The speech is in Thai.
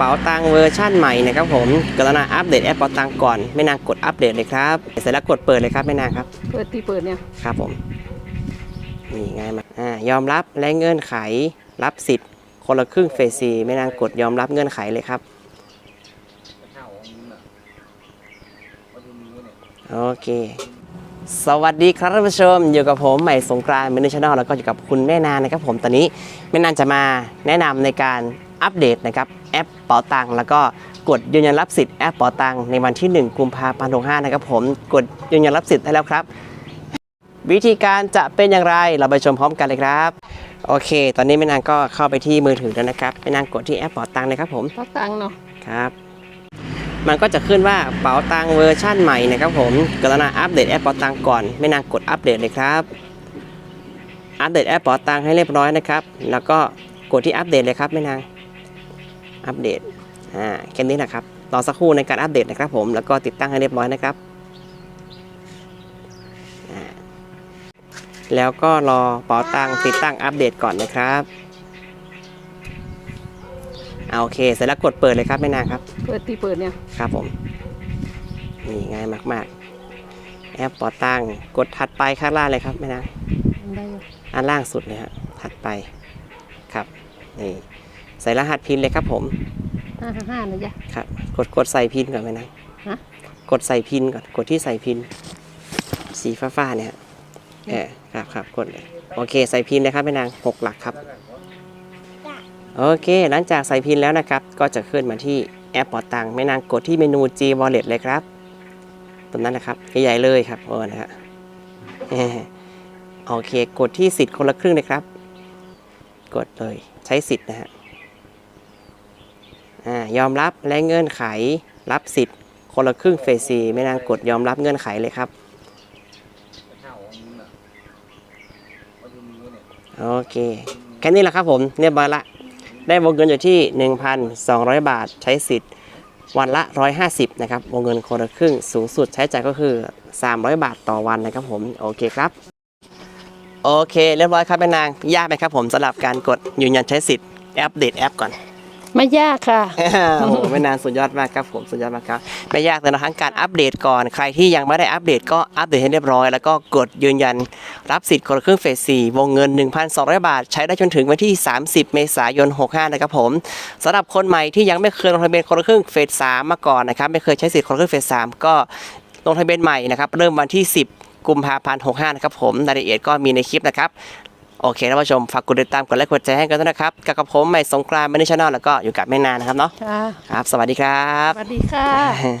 เป๋าตังเวอร์ชั่นใหม่นะครับผมกรุณาอัปเดตแอปเป๋าตังก่อนแม่นางกดอัปเดตเลยครับเสร็จแล้วกดเปิดเลยครับแม่นางครับ เปิดที่เปิดเนี่ย ครับผมนี่ง่ายมากอ่ายอมรับและเงื่อนไขรับสิทธิ์ คนละครึ่งเฟสซีแม่นางกดยอมรับเงื่อนไขเลยครับโอเค สวัสดีครับท่านผู้ชม อยู่กับผมใหม่สงกรานต์มินิชแนลแล้วก็อยู่กับคุณแม่นานนะครับผมตอนนี้แม่นานจะมาแนะนำในการอัปเดตนะครับ แอปเป๋าตังแล้วก็กดยืนยันรับสิทธิ์แอปเป๋าตังในวันที่ 1 กุมภาพันธ์65นะครับผมกดยืนยันรับสิทธิ์ได้แล้วครับ วิธีการจะเป็นอย่างไรเราไปชมพร้อมกันเลยครับ โอเค ตอนนี้แม่นางก็เข้าไปที่มือถือแล้วนะครับแม่นางกดที่แอปเป๋าตังเลยครับผมเพราะตังค์เนาะครับมันก็จะขึ้นว่าเป๋าตังเวอร์ชั่นใหม่นะครับผมกรุณาอัปเดตแอปเป๋าตังก่อนแม่นางกดอัปเดตเลยครับ อัปเดตแอปเป๋าตังให้เรียบร้อยนะครับ แล้วก็กดที่อัปเดตเลยครับแม่นาง อัปเดตอ่าแค่นี้นะครับรอสักครู่ในการอัปเดตนะครับผมแล้วก็ติดตั้งให้เรียบร้อยนะครับอ่าแล้วก็รอเป๋าตังติดตั้งอัปเดตก่อนนะครับเอาโอเค เสร็จแล้วกดเปิดเลยครับแม่นางครับ เปิดที่เปิดเนี่ย ครับผม นี่ง่ายมากๆ แอปเปอตังกดถัดไปข้างล่างเลยครับแม่นางได้อยู่อันล่างสุดเลยฮะถัดไป ครับ นี่ ใส่รหัสพินเลยครับผมห้าห้าห้านะจ๊ะครับกดกดใส่พินก่อนแม่นางฮะกดใส่พินก่อนกดที่ใส่พิน สีฟ้าๆเนี่ยฮะเออครับครับกดเลยโอเค ใส่พินเลยครับแม่นางหกหลักครับโอเค หลังจากใส่พินแล้วนะครับ ก็จะขึ้นมาที่แอปเปอตังแม่นางกดที่เมนู G Wallet เลยครับตรงนั้นนะครับใหญ่ๆเลยครับโอ้นะฮะโอเค กดที่สิทธิ์คนละครึ่งเลยครับ กดเลยใช้สิทธิ์นะฮะอ่า ยอมรับและเงื่อนไข รับสิทธิ์ คนละครึ่งเฟสซีไม่นางกดยอมรับเงื่อนไขเลยครับ โอเค แค่นี้แหละครับผมเรียบร้อยละ ได้วงเงินอยู่ที่ 1,200 บาทใช้สิทธิ์ วันละ 150 นะครับ วงเงินคนละครึ่งสูงสุดใช้จ่ายก็คือ 300 บาทต่อวันนะครับผม โอเคครับโอเค เรียบร้อยครับแม่นาง ยากไหมครับผมสำหรับการกดยืนยันใช้สิทธิ์อัปเดตแอปก่อน ไม่ยากค่ะ โอ้โหไม่นานสุดยอดมากครับผมสุดยอดมากครับไม่ยากแต่ละครั้งการอัปเดตก่อนใครที่ยังไม่ได้อัปเดตก็อัปเดตให้เรียบร้อย แล้วก็กดยืนยันรับสิทธิ์คนละครึ่งเฟส4วงเงิน 1,200 บาท ใช้ได้จนถึงวันที่ 30 เมษายน 65 นะครับผมสำหรับคนใหม่ที่ยังไม่เคยลงทะเบียนคนละครึ่งเฟส3มาก่อนนะครับไม่เคยใช้สิทธิ์คนละครึ่งเฟส3ก็ลงทะเบียนใหม่นะครับเริ่มวันที่ 10 กุมภาพันธ์65 นะครับผมรายละเอียดก็มีในคลิปนะครับ โอเคท่านผู้ชมฝากกดติดตามกดไลค์กดแชร์ให้กันด้วยนะครับกับผมใหม่สงกรานต์ไม่ได้ชาแนลแล้วก็อยู่กับแม่นานนะครับเนาะค่ะ ครับ สวัสดีครับ สวัสดีค่ะ